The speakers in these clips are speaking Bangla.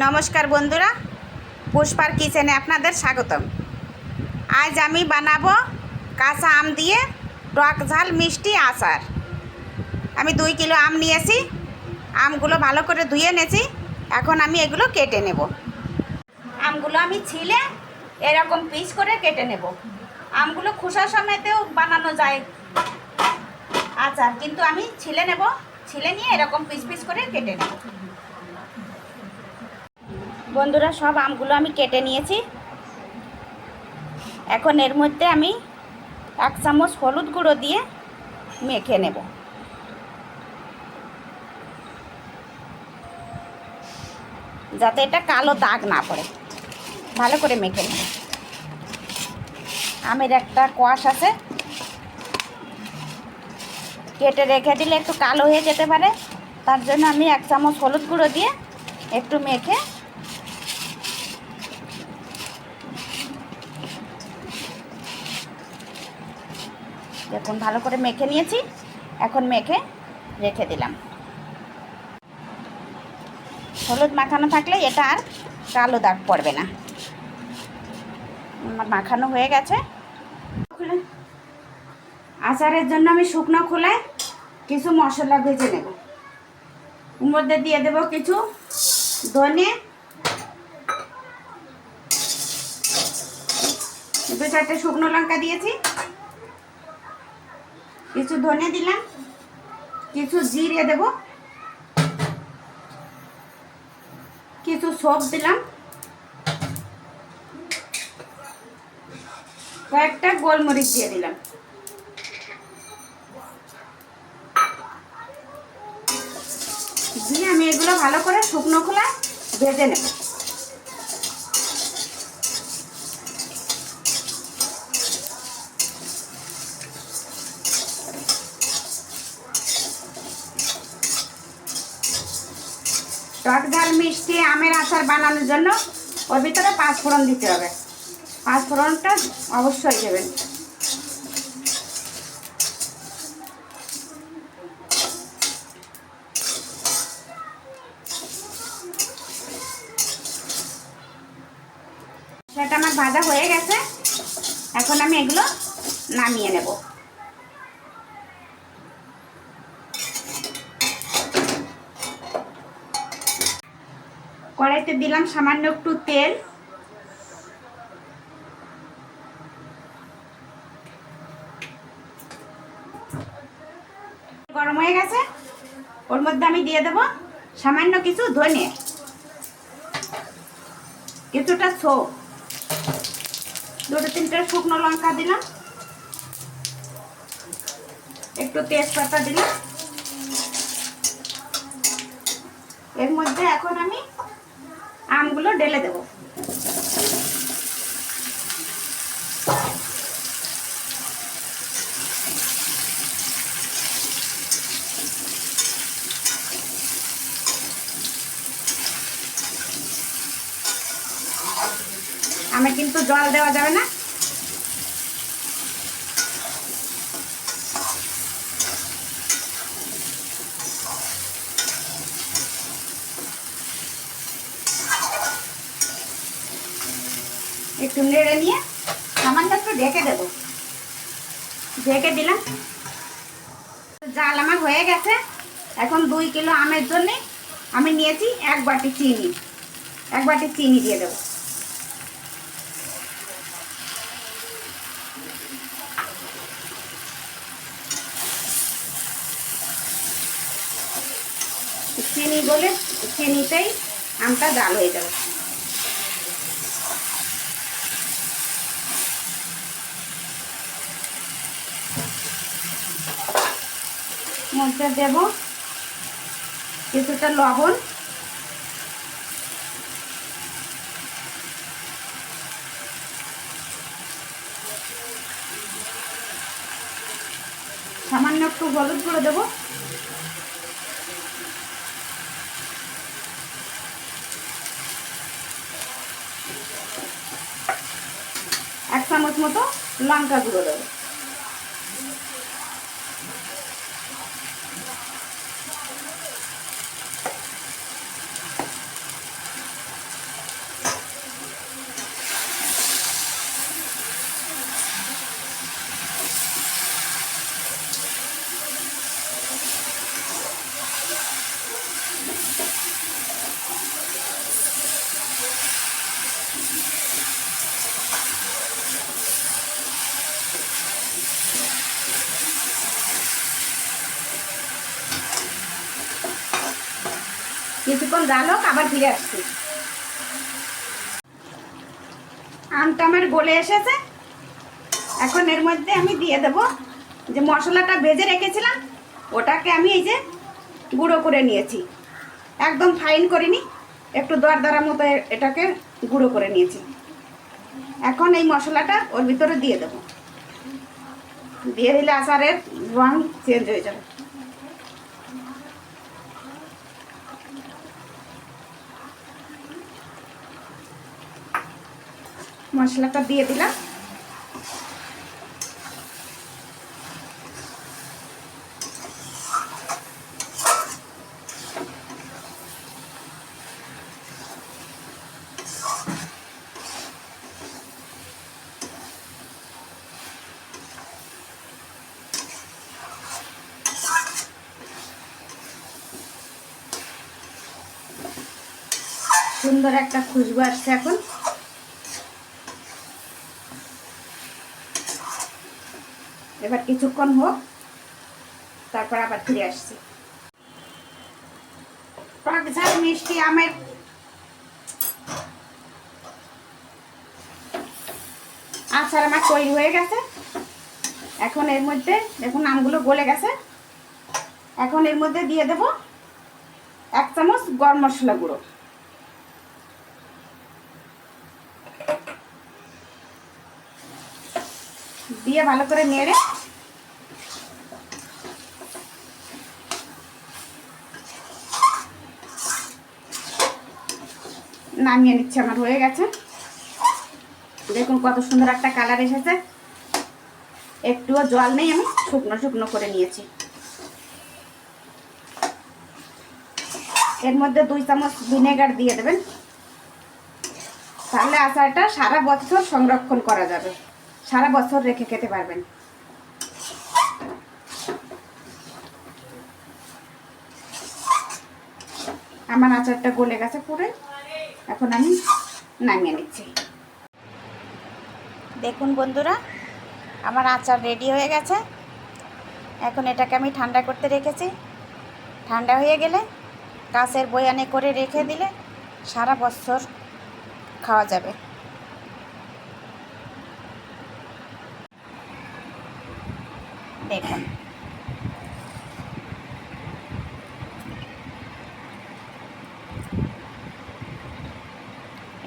নমস্কার বন্ধুরা, পুষ্পার কিচেনে আপনাদের স্বাগতম। আজ আমি বানাবো কাঁচা আম দিয়ে টক ঝাল মিষ্টি আচার। আমি দুই কিলো আম নিয়েছি, আমগুলো ভালো করে ধুয়ে নেছি এখন আমি এগুলো কেটে নেব। আমগুলো আমি ছিলে এরকম পিস করে কেটে নেব। আমগুলো খোসা সমেতেও বানানো যায় আচার, কিন্তু আমি ছিলে নেব, ছিলে নিয়ে এরকম পিস পিস করে কেটে নেব। বন্ধুরা, সব আমগুলো আমি কেটে নিয়েছি। এখন এর মধ্যে আমি এক চামচ হলুদ গুঁড়ো দিয়ে মেখে নেব। যাতে এটা কালো দাগ না পড়ে। ভালো করে মেখে নেব। আমের একটা কোয়াশ আছে। কেটে রেখে দিলে একটু কালো হয়ে যেতে পারে। তার জন্য আমি এক চামচ হলুদ গুঁড়ো দিয়ে একটু মেখে দেখুন, ভালো করে মেখে নিয়েছি। এখন মেখে রেখে দিলাম। হলুদ মাখানো থাকলে এটা আর কালো দাগ পড়বে না। আমার মাখানো হয়ে গেছে। আচারের জন্য আমি শুকনো খোলায় কিছু মশলা ভেজে নেব। মধ্যে দিয়ে দেব কিছু ধনে। দু চারটে শুকনো লঙ্কা দিয়েছি। কিছু ধনে দিলাম, কিছু জিরে দেব, কিছু সব দিলাম। কয়েকটা গোলমরিচ দিয়ে দিলাম। দিয়ে আমি এগুলো ভালো করে শুকনো খোলা ভেজে নেব। টক ঝাল মিষ্টি, আমের আচার বানানোর জন্য ওর ভিতরে পাঁচ ফোড়ন দিতে হবে। পাঁচ ফোড়নটা অবশ্যই দেবেন। সেটা আমার ভাজা হয়ে গেছে। এখন আমি এগুলো নামিয়ে নেব। কড়াইতে দিলাম সামান্য একটু তেল। গরম হয়ে গেছে। ওর মধ্যে আমি দিয়ে দেব সামান্য কিছু ধনে। কিছুটা ছো দুটো তিনটে শুকনো লঙ্কা দিলাম। একটু তেজপাতা দিলাম। এর মধ্যে এখন আমি আমগুলো ঢেলে দেব। আমি কিন্তু জল দেওয়া যাবে না। একটু নেড়ে নিয়ে সামান্য একটু ঢেকে দেব। ঢেকে দিলাম। জাল আমার হয়ে গেছে। এখন দুই কিলো আমের জন্যে আমি নিয়েছি এক বাটি চিনি। এক বাটি চিনি দিয়ে দেবো। চিনি বলে চিনিতেই আমটা জাল হয়ে যাবে। মধ্যে দেব কিছুটা লবণ। সামান্য একটু হলুদ গুঁড়ো দেবো। এক চামচ মতো লঙ্কা গুঁড়ো দেবো। কিছুক্ষণ জাল হোক, আবার ফিরে আসছি। আমটা আমার গলে এসেছে। এখন এর মধ্যে আমি দিয়ে দেব যে মশলাটা ভেজে রেখেছিলাম, ওটাকে আমি এই যে গুঁড়ো করে নিয়েছি। একদম ফাইন করিনি, একটু দরদরা মতো এটাকে গুঁড়ো করে নিয়েছি। এখন এই মশলাটা ওর ভিতরে দিয়ে দেবো। দিয়ে দিলে আচারের রং চেঞ্জ হয়ে যাবে। মশলাটা দিয়ে দিলাম। সুন্দর একটা খুশবু আসছে এখন। এবার কিছুক্ষণ হোক, তারপর আবার ফিরে আসছি। ঝাল মিষ্টি আমের আচার আমার তৈরি হয়ে গেছে। এখন এর মধ্যে দেখুন আমগুলো গলে গেছে। এখন এর মধ্যে দিয়ে দেব এক চামচ গরম মশলা গুঁড়ো। দিয়ে ভালো করে নেড়ে নামিয়ে নিচ্ছে আমার, হয়ে গেছে। দেখুন কত সুন্দর একটা কালার এসেছে। একটুও জল নেই, আমি শুকনো শুকনো করে নিয়েছি। এর মধ্যে দুই চামচ ভিনেগার দিয়ে দেবেন। তাহলে আচারটা সারা বছর সংরক্ষণ করা যাবে। সারা বছর রেখে খেতে পারবেন। আমার আচারটা গলে গেছে পুরে এখন আমি নামিয়ে নিচ্ছি। দেখুন বন্ধুরা, আমার আচার রেডি হয়ে গেছে। এখন এটাকে আমি ঠান্ডা করতে রেখেছি। ঠান্ডা হয়ে গেলে কাঁচের বয়ানে করে রেখে দিলে সারা বছর খাওয়া যাবে। দেখুন।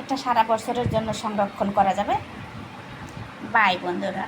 এটা সারা বছরের জন্য সংরক্ষণ করা যাবে। বাই বন্ধুরা।